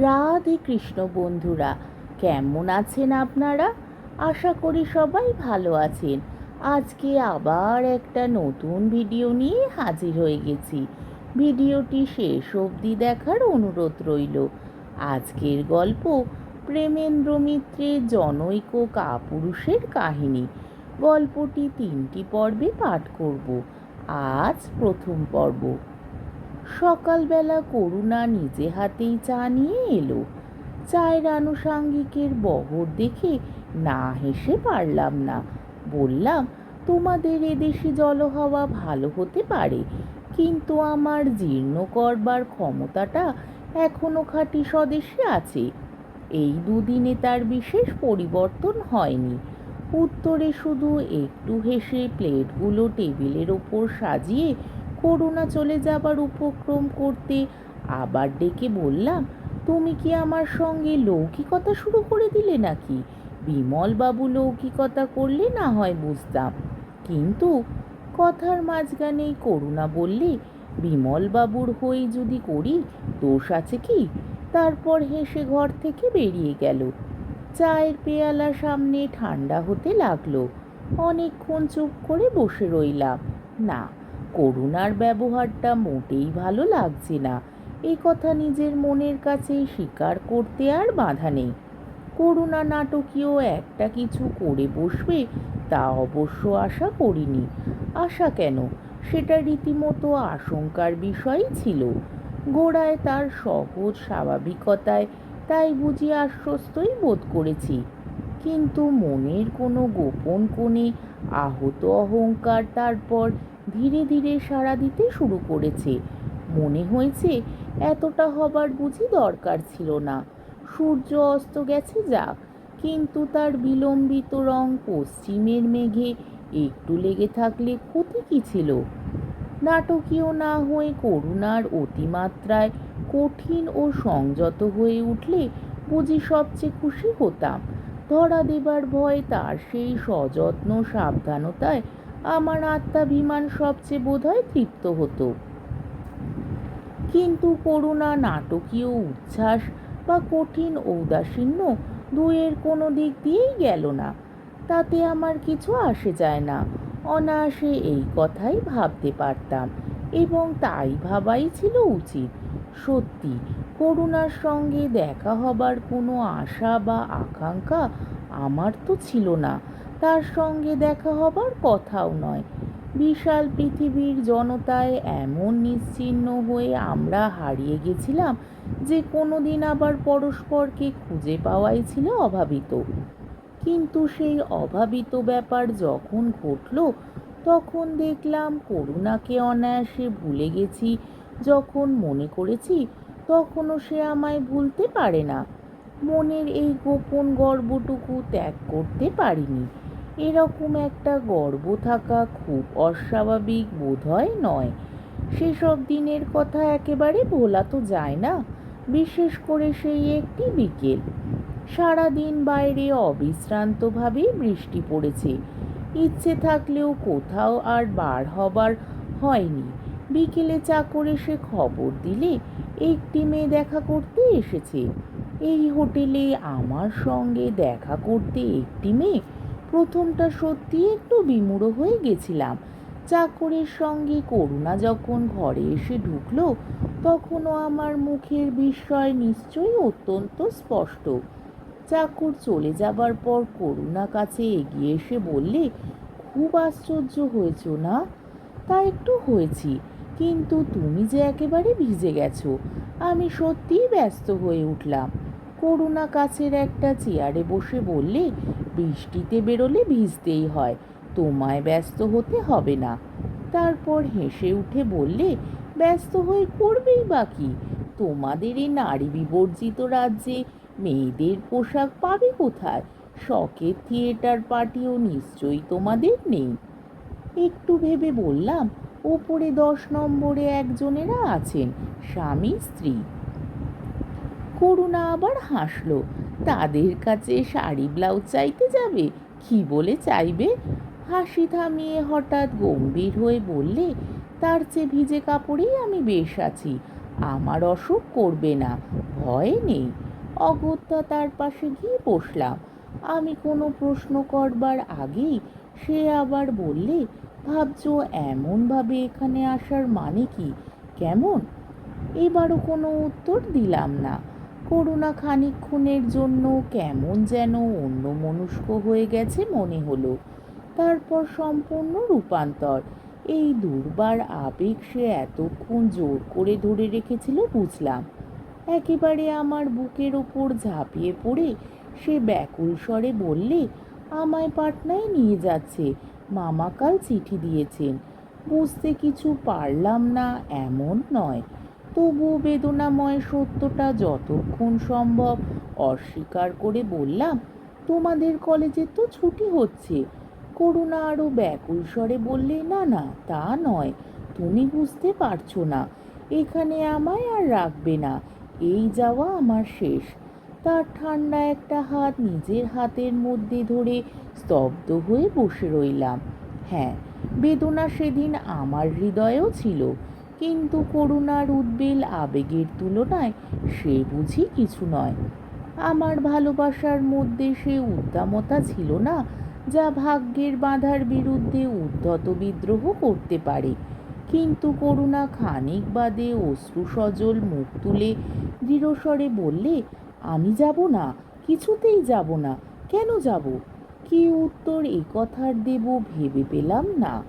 রাধে কৃষ্ণ বন্ধুরা, কেমন আছেন আপনারা? আশা করি সবাই ভালো আছেন। আজকে আবার একটা নতুন ভিডিও নিয়ে হাজির হয়ে গেছি। ভিডিওটি শেষ অবধি দেখার অনুরোধ রইল। আজকের গল্প প্রেমেন্দ্র মিত্রের জনৈক কাপুরুষের কাহিনী। গল্পটি তিনটি পর্বে পাঠ করব। আজ প্রথম পর্ব। সকালবেলা করুণা নিজে হাতেই চা নিয়ে এলো। চায়ের আনুষাঙ্গিকের বহর দেখে না হেসে পারলাম না। বললাম, তোমাদের এদেশে জলহাওয়া ভালো হতে পারে, কিন্তু আমার জীর্ণ করবার ক্ষমতাটা এখনও খাঁটি স্বদেশে আছে। এই দুদিনে তার বিশেষ পরিবর্তন হয়নি। উত্তরে শুধু একটু হেসে প্লেটগুলো টেবিলের ওপর সাজিয়ে করুণা চলে যাবার উপক্রম করতে। আবার ডেকে বললাম, তুমি কি আমার সঙ্গে লৌকিকতা শুরু করে দিলে নাকি? বিমলবাবু লৌকিকতা করলে না হয় বুঝতাম। কিন্তু কথার মাঝখানেই করুণা বললে, বিমলবাবুর হয়ে যদি করি, দোষ আছে কি? তারপর হেসে ঘর থেকে বেরিয়ে গেল। চায়ের পেয়ালা সামনে ঠান্ডা হতে লাগল। অনেকক্ষণ চুপ করে বসে রইলাম। না করুণার ব্যবহারটা মোটেই ভালো লাগছে না। এ কথা নিজের মনের কাছেই স্বীকার করতে আর বাধা নেই। করুণা নাটকীয় একটা কিছু করে বসবে তা অবশ্য আশা করিনি। আশা কেন? সেটা রীতিমতো আশঙ্কার বিষয়ই ছিল। গোড়ায় তার সহজ স্বাভাবিকতায় তাই বুঝি আশ্বস্তই বোধ করেছি। কিন্তু মনের কোনো গোপন কোণে আহত অহংকার তারপর ধীরে ধীরে সাড়া দিতে শুরু করেছে। মনে হয়েছে এতটা হবার বুঝি দরকার ছিল না। সূর্য অস্ত গেছে যাক, কিন্তু তার বিলম্বিত রং পশ্চিমের মেঘে একটু লেগে থাকলে ক্ষতি কী ছিল? নাটকীয় না হয়ে করুণার অতিমাত্রায় কঠিন ও সংযত হয়ে উঠলে বুঝি সবচেয়ে খুশি হতাম। ধরা দেবার ভয় তার সেই সযত্ন সাবধানতায় আমার আত্মাভিমান সবচেয়ে বোধহয় তৃপ্ত হতো। কিন্তু করুণা, নাটকীয় উচ্ছ্বাস বা কঠিন ঔদাসীন্য দুয়ের কোনো দিক দিয়েই গেল না। তাতে আমার কিছু আসে যায় না। অনায়াসে এই কথাই ভাবতে পারতাম এবং তাই ভাবাই ছিল উচিত। সত্যি, করুণার সঙ্গে দেখা হবার কোনো আশা বা আকাঙ্ক্ষা আমার তো ছিল না। তার সঙ্গে দেখা হবার কথাও নয়। বিশাল পৃথিবীর জনতায় এমন নিশ্চিহ্ন হয়ে আমরা হারিয়ে গেছিলাম যে কোনো দিন আবার পরস্পরকে খুঁজে পাওয়াই ছিল অভাবিত। কিন্তু সেই অভাবিত ব্যাপার যখন ঘটল, তখন দেখলাম করুণাকে অনায়াসে ভুলে গেছি। যখন মনে করেছি, তখনও সে আমায় ভুলতে পারে না। মনের এই গোপন গর্বটুকু ত্যাগ করতে পারিনি। এরকম একটা গর্ব থাকা খুব অস্বাভাবিক বোধহয় নয়। সেসব দিনের কথা একেবারে ভোলা তো যায় না, বিশেষ করে সেই একটি বিকেল। সারাদিন বাইরে অবিশ্রান্তভাবে বৃষ্টি পড়েছে। ইচ্ছে থাকলেও কোথাও আর বার হবার হয়নি। বিকেলে চাকর এসে খবর দিলে একটি মেয়ে দেখা করতে এসেছে। এই হোটেলে আমার সঙ্গে দেখা করতে একটি মেয়ে প্রথমটা সত্যি একটু বিমূঢ় হয়ে গেছিলাম। চাকরের সঙ্গে করুণা যখন ঘরে এসে ঢুকলো, তখনও আমার মুখের বিস্ময় নিশ্চয়ই অত্যন্ত স্পষ্ট। চাকর চলে যাবার পর করুণা কাছে এগিয়ে এসে বললে, খুব আশ্চর্য হয়েছ না? তা একটু হয়েছি, কিন্তু তুমি যে একেবারে ভিজে গেছো, আমি সত্যিই ব্যস্ত হয়ে উঠলাম। করুণা কাছের একটা চেয়ারে বসে বললে, বৃষ্টিতে বেরোলে ভিজতেই হয়, তোমায় ব্যস্ত হতে হবে না। তারপর হেসে উঠে বললে, ব্যস্ত হয়ে করবেই বাকি তোমাদের এই নারী বিবর্জিত রাজ্যে মেয়েদের পোশাক পাবে কোথায়? শখের থিয়েটার পার্টিও নিশ্চয়ই তোমাদের নেই। একটু ভেবে বললাম, ওপরে দশ নম্বরে একজনেরা আছেন, স্বামী, স্ত্রী। করুণা আবার হাসলো। তাদের কাছে শাড়ি, ব্লাউজ চাইতে যাবে? কি বলে চাইবে? হাসি থামিয়ে হঠাৎ গম্ভীর হয়ে বললে, তার চেয়ে ভিজে কাপড়েই আমি বেশ আছি। আমার অসুখ করবে না, ভয় নেই। অগত্যা তার পাশে গিয়ে বসলাম। আমি কোনো প্রশ্ন করবার আগেই সে আবার বললে, ভাবছ এমনভাবে এখানে আসার মানে কি? কেমন? এবারও কোনো উত্তর দিলাম না। করুণা খানিকক্ষণের জন্য কেমন যেন অন্য মনস্ক হয়ে গেছে মনে হলো। তারপর সম্পূর্ণ রূপান্তর। এই দুর্বার আবেগ সে এতক্ষণ জোর করে ধরে রেখেছিল বুঝলাম। একেবারে আমার বুকের ওপর ঝাঁপিয়ে পড়ে সে ব্যাকুল স্বরে বললে, আমায় পাটনায় নিয়ে যাচ্ছে। মামা কাল চিঠি দিয়েছেন। বুঝতে কিছু পারলাম না, এমন নয়। তবু বেদনাময় সত্যটা যতক্ষণ সম্ভব অস্বীকার করে বললাম, তোমাদের কলেজে তো ছুটি হচ্ছে। করুণা আরও ব্যাকুল স্বরে বললে, না না, তা নয়, তুমি বুঝতে পারছ না। এখানে আমায় আর রাখবে না। এই যাওয়া আমার শেষ। তার ঠান্ডা একটা হাত নিজের হাতের মধ্যে ধরে স্তব্ধ হয়ে বসে রইলাম। হ্যাঁ বেদনা সেদিন আমার হৃদয়েও ছিল। কিন্তু করুণার উদ্বেল আবেগের তুলনায় সে বুঝি কিছু নয়। আমার ভালোবাসার মধ্যে সে উদ্দামতা ছিল না, যা ভাগ্যের বাধার বিরুদ্ধে উদ্ধত বিদ্রোহ করতে পারে। কিন্তু করুণা খানিক বাদে অশ্রু সজল মুখ তুলে দৃঢ়স্বরে বললে, আমি যাব না, কিছুতেই যাব না, কেন যাব? কি উত্তর এ কথার দেব ভেবে পেলাম না।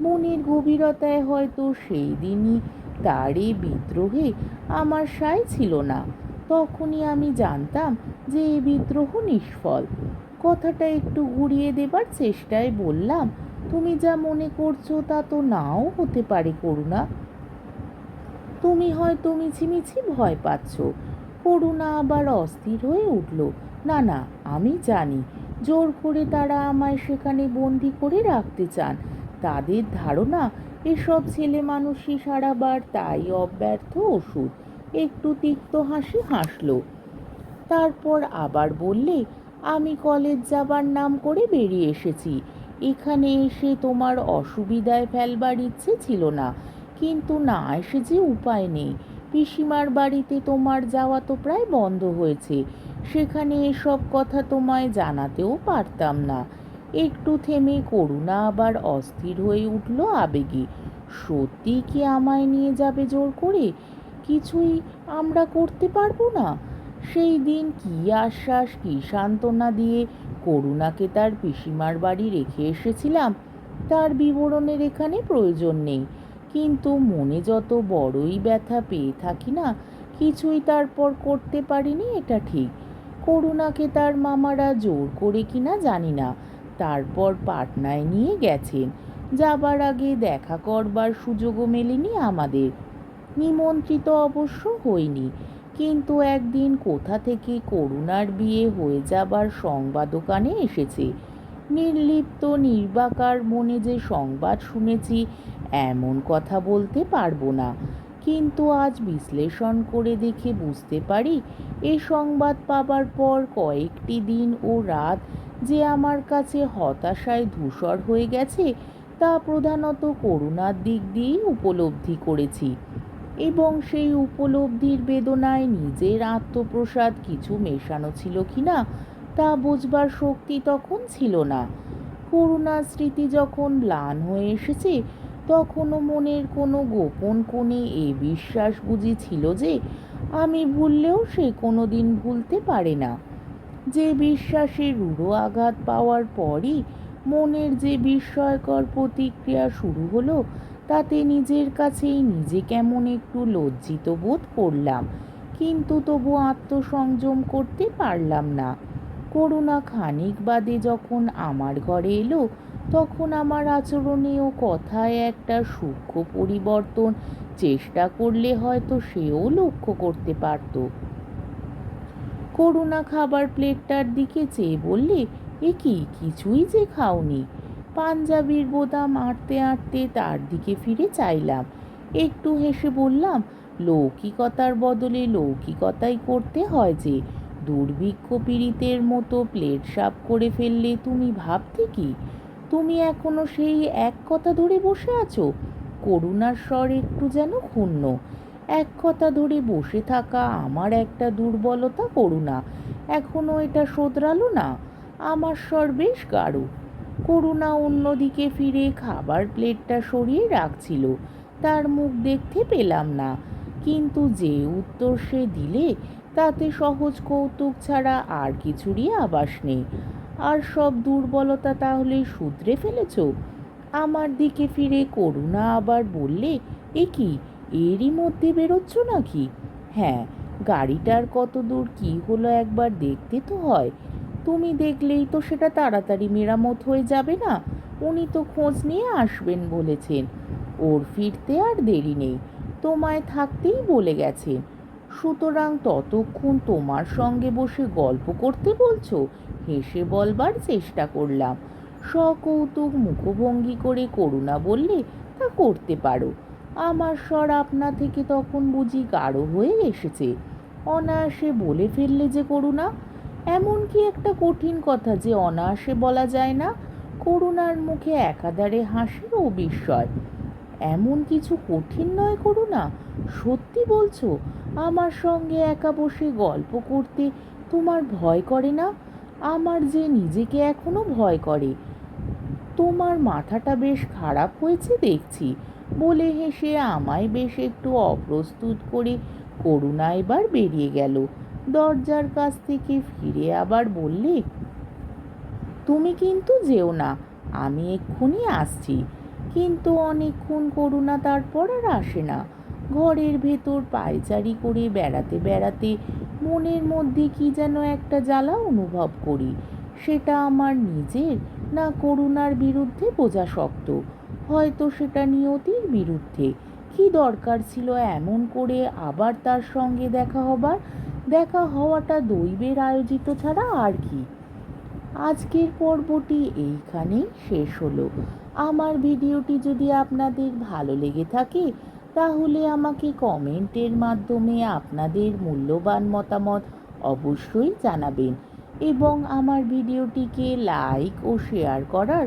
মনের গভীরতায় হয়তো সেই দিনই তার এই বিদ্রোহে আমার সায় ছিল না। তখনই আমি জানতাম যে এ বিদ্রোহ নিষ্ফল। কথাটা একটু ঘুরিয়ে দেবার চেষ্টায় বললাম, তুমি যা মনে করছ তা তো নাও হতে পারে, করুণা। তুমি হয়তো মিছিমিছি ভয় পাচ্ছ। করুণা আবার অস্থির হয়ে উঠল। না না, আমি জানি। জোর করে তারা আমায় সেখানে বন্দি করে রাখতে চান। তাদের ধারণা, এসব ছেলে মানুষই সারাবার তাই অব্যর্থ ওষুধ। একটু তিক্ত হাসি হাসলো। তারপর আবার বললে, আমি কলেজ যাবার নাম করে বেরিয়ে এসেছি। এখানে এসে তোমার অসুবিধায় ফেলবার ইচ্ছে ছিল না। কিন্তু না এসে যে উপায় নেই। পিসিমার বাড়িতে তোমার যাওয়া তো প্রায় বন্ধ হয়েছে। সেখানে এসব কথা তোমায় জানাতেও পারতাম না। একটু থেমে করুণা আবার অস্থির হয়ে উঠল আবেগে। সত্যি কি আমায় নিয়ে যাবে জোর করে? কিছুই আমরা করতে পারব না। সেই দিন কি আশ্বাস, কি সান্ত্বনা দিয়ে করুণাকে তার পিসিমার বাড়ি রেখে এসেছিলাম, তার বিবরণের এখানে প্রয়োজন নেই। কিন্তু মনে যত বড়ই ব্যথা পেয়ে থাকি না, কিছুই তারপর করতে পারিনি এটা ঠিক। করুণাকে তার মামারা জোর করে কিনা জানি না। তারপর পাটনায় নিয়ে গেছেন। যাবার আগে দেখা করবার সুযোগও মেলেনি আমাদের। নিমন্ত্রিত অবশ্য হইনি। কিন্তু একদিন কোথা থেকে করুণার বিয়ে হয়ে যাবার সংবাদও কানে এসেছে। নির্লিপ্ত নির্বাকার মনে যে সংবাদ শুনেছি, এমন কথা বলতে পারব না। কিন্তু আজ বিশ্লেষণ করে দেখে বুঝতে পারি, এ সংবাদ পাবার পর কয়েকটি দিন ও রাত যে আমার কাছে হতাশায় ধূসর হয়ে গেছে, তা প্রধানত করুণার দিক দিয়েই উপলব্ধি করেছি এবং সেই উপলব্ধির বেদনায় নিজের আত্মপ্রসাদ কিছু মেশানো ছিল কি না তা বুঝবার শক্তি তখন ছিল না। করুণার স্মৃতি যখন ম্লান হয়ে এসেছে, তখনও মনের কোনো গোপন কোণে এ বিশ্বাস বুঝি ছিল যে, আমি ভুললেও সে কোনো দিন ভুলতে পারে না। যে বিশ্বাসে রূঢ় আঘাত পাওয়ার পরই মনের যে বিস্ময়কর প্রতিক্রিয়া শুরু হলো, তাতে নিজের কাছেই নিজে কেমন একটু লজ্জিত বোধ করলাম। কিন্তু তবু আত্মসংযম করতে পারলাম না। করুণা খানিক বাদে যখন আমার ঘরে এলো, তখন আমার আচরণে ও কথায় একটা সূক্ষ্ম পরিবর্তন চেষ্টা করলে হয়তো সেও লক্ষ্য করতে পারত। করুণা খাবার প্লেটটার দিকে চেয়ে বললে, এ কি, কিছুই যে খাওনি? পাঞ্জাবির বোতাম আঁটতে আঁটতে তার দিকে ফিরে চাইলাম। একটু হেসে বললাম, লৌকিকতার বদলে লৌকিকতাই করতে হয় যে, দুর্ভিক্ষ পীড়িতের মতো প্লেট সাফ করে ফেললে তুমি ভাবতে কি? তুমি এখনও সেই এক কথা ধরে বসে আছো? করুণার স্বর একটু যেন ক্ষুণ্ণ। এক কথা ধরে বসে থাকা আমার একটা দুর্বলতা করুণা এখনও এটা শোধরালো না? আমার স্বর বেশ গাঢ়। করুণা অন্যদিকে ফিরে খাবার প্লেটটা সরিয়ে রাখছিল। তার মুখ দেখতে পেলাম না। কিন্তু যে উত্তর সে দিলে, তাতে সহজ কৌতুক ছাড়া আর কিছুরই আবাস নেই। আর সব দুর্বলতা তাহলে শুধরে ফেলেছ? আমার দিকে ফিরে করুণা আবার বললে, এ কি? এরই মধ্যে বেরোচ্ছ নাকি? হ্যাঁ গাড়িটার কত দূর কী হলো একবার দেখতে তো হয়। তুমি দেখলেই তো সেটা তাড়াতাড়ি মেরামত হয়ে যাবে না। উনি তো খোঁজ নিয়ে আসবেন বলেছেন। ওর ফিরতে আর দেরি নেই। তোমায় থাকতেই বলে গেছেন সুতরাং ততক্ষণ তোমার সঙ্গে বসে গল্প করতে বলছো? হেসে বলবার চেষ্টা করলাম। সকৌতুক মুখভঙ্গি করে করুণা বললে তা করতে পারো। আমার স্বর আপনা থেকে তখন বুঝি গাঢ় হয়ে এসেছে। অনায়াসে বলে ফেললে যে করুণা এমন কি একটা কঠিন কথা যে অনায়াসে বলা যায় না, করুণার মুখে একাধারে হাসির ও বিস্ময়। এমন কিছু কঠিন নয় করুণা, সত্যি বলছো? আমার সঙ্গে একা বসে গল্প করতে তোমার ভয় করে না? আমার যে নিজেকে এখনও ভয় করে। তোমার মাথাটা বেশ খারাপ হয়েছে দেখছি। বলে হেসে আমায় বেশ একটু অপ্রস্তুত করে করুণা এবার বেরিয়ে গেল। দরজার কাছ থেকে ফিরে আবার বললে, তুমি কিন্তু যেও না, আমি এক্ষুনি আসছি। কিন্তু অনেকক্ষণ করুণা তারপর আর আসে না। ঘরের ভেতর পায়চারি করে বেড়াতে বেড়াতে মনের মধ্যে কি যেন একটা জ্বালা অনুভব করি। সেটা আমার নিজের না করুণার বিরুদ্ধে বোঝা শক্ত। হয়তো সেটা নিয়তির বিরুদ্ধে। কি দরকার ছিল এমন করে আবার তার সঙ্গে দেখা হবার? দেখা হওয়াটা দৈবের আয়োজিত ছাড়া আর কি। আজকের পর্বটি এইখানেই শেষ হলো। আমার ভিডিওটি যদি আপনাদের ভালো লেগে থাকে, তাহলে আমাকে কমেন্টের মাধ্যমে আপনাদের মূল্যবান মতামত অবশ্যই জানাবেন এবং আমার ভিডিওটিকে লাইক ও শেয়ার করার